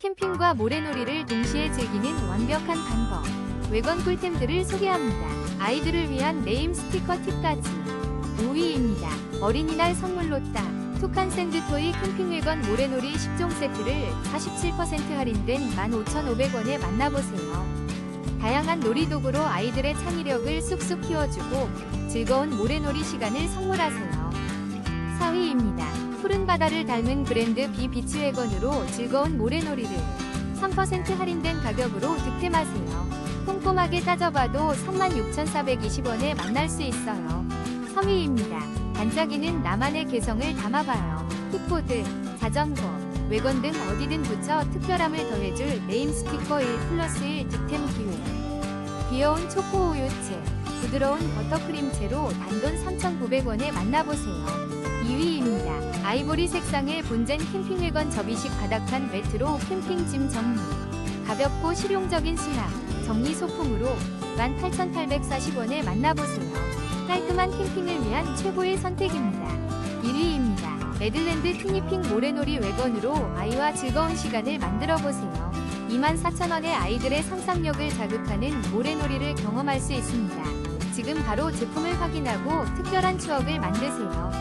캠핑과 모래놀이를 동시에 즐기는 완벽한 방법. 외관 꿀템들을 소개합니다. 아이들을 위한 네임 스티커 팁까지. 5위입니다. 어린이날 선물로 딱. 툭한 샌드토이 캠핑 외관 모래놀이 10종 세트를 47% 할인된 15,500원에 만나보세요. 다양한 놀이도구로 아이들의 창의력을 쑥쑥 키워주고 즐거운 모래놀이 시간을 선물하세요. 4위입니다. 푸른 바다를 닮은 브랜드 비 비치 웨건으로 즐거운 모래놀이를 3% 할인된 가격으로 득템하세요. 꼼꼼하게 따져봐도 36,420원에 만날 수 있어요. 3위입니다. 반짝이는 나만의 개성을 담아봐요. 킥보드, 자전거, 외건 등 어디든 붙여 특별함을 더해줄 네임 스티커 1 플러스 1 득템 기회. 귀여운 초코 우유채, 부드러운 버터크림채로 단돈 3,900원에 만나보세요. 2위입니다. 아이보리 색상의 본젠 캠핑웨건 접이식 바닥판 매트로 캠핑짐 정리. 가볍고 실용적인 수납, 정리 소품으로 18,840원에 만나보세요. 깔끔한 캠핑을 위한 최고의 선택입니다. 1위입니다. 레드랜드 티니핑 모래놀이 외건으로 아이와 즐거운 시간을 만들어 보세요. 24,000원의 아이들의 상상력을 자극하는 모래놀이를 경험할 수 있습니다. 지금 바로 제품을 확인하고 특별한 추억을 만드세요.